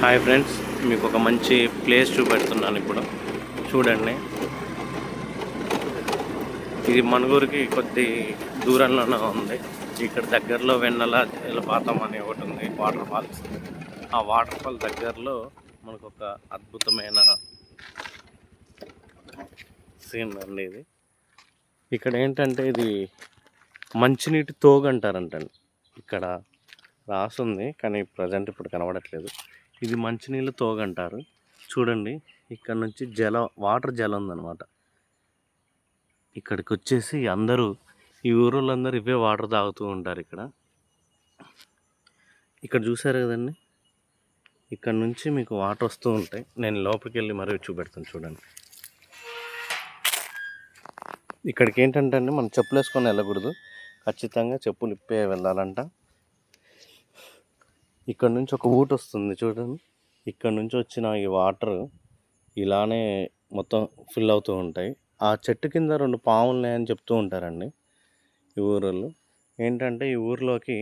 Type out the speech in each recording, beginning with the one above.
Hi friends మీకు ఒక మంచి ప్లేస్ చూపెడుతున్నాను ఇప్పుడు. చూడండి. ఇది మనుగూరుకి కొద్ది దూరంలోనే ఉంది. ఇక్కడ దగ్గరలో వెన్నెల జలపాతం అనే ఒకటి ఉంది వాటర్ ఫాల్స్ ఆ వాటర్ ఫాల్ దగ్గరలో మనకు ఒక అద్భుతమైన సీన్ అండి ఇది. ఇక్కడ ఏంటంటే ఇది మంచినీటి తోగంటారంటండి. ఇక్కడ రాసుంది కానీ ప్రజెంట్ ఇప్పుడు కనబడట్లేదు. ఇది మంచినీళ్ళ తోగ అంటారు చూడండి ఇక్కడ నుంచి జల వాటర్ జలం ఉందన్నమాట. ఇక్కడికి వచ్చేసి అందరూ ఈ ఊరోళ్ళందరూ ఇవే వాటర్ తాగుతూ ఉంటారు ఇక్కడ. ఇక్కడ చూసారు కదండి? ఇక్కడ నుంచి మీకు వాటర్ వస్తూ ఉంటాయి. నేను లోపలికి వెళ్ళి మరీ చూపెడతాను చూడండి. ఇక్కడికి ఏంటంటే అండి మనం చెప్పులు వేసుకొని వెళ్ళకూడదు. ఖచ్చితంగా చెప్పులు ఇప్పే వెళ్ళాలంట. ఇక్కడ నుంచి ఒక ఊట వస్తుంది చూడండి. ఇక్కడ నుంచి వచ్చిన ఈ వాటర్ ఇలానే మొత్తం ఫిల్ అవుతూ ఉంటాయి. ఆ చెట్టు కింద రెండు పాములు ఉన్నాయని చెప్తూ ఉంటారండి ఈ ఊరోళ్ళు ఏంటంటే ఈ ఊరిలోకి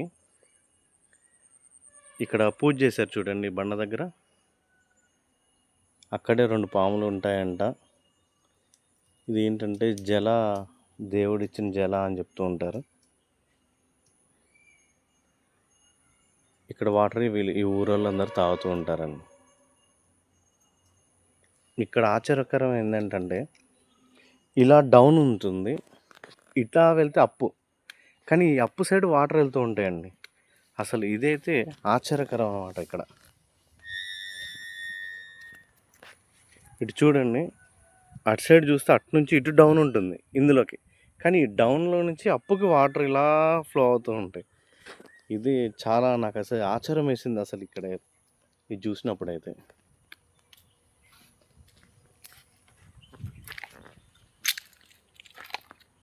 ఇక్కడ పూజ చేశారు చూడండి బండ దగ్గర. అక్కడే రెండు పాములు ఉంటాయంట. ఇది ఏంటంటే జల దేవుడిచ్చిన జల అని చెప్తూ ఉంటారు. ఇక్కడ వాటర్ వీళ్ళు ఈ ఊరోళ్ళందరూ తాగుతూ ఉంటారండి. ఇక్కడ ఆశ్చర్యకరం ఏంటంటే ఇలా డౌన్ ఉంటుంది ఇట్లా వెళ్తే అప్పు. కానీ ఈ అప్పు సైడ్ వాటర్ వెళ్తూ ఉంటాయండి. అసలు ఇదైతే ఆశ్చర్యకరం అన్నమాట ఇక్కడ. ఇటు చూడండి అటు సైడ్ చూస్తే అటు నుంచి ఇటు డౌన్ ఉంటుంది ఇందులోకి. కానీ ఈ డౌన్లో నుంచి అప్పుకి వాటర్ ఇలా ఫ్లో అవుతూ ఉంటాయి. ఇది చాలా నాకు అసలు ఆశ్చర్యం వేసింది అసలు ఇక్కడ ఇది చూసినప్పుడైతే.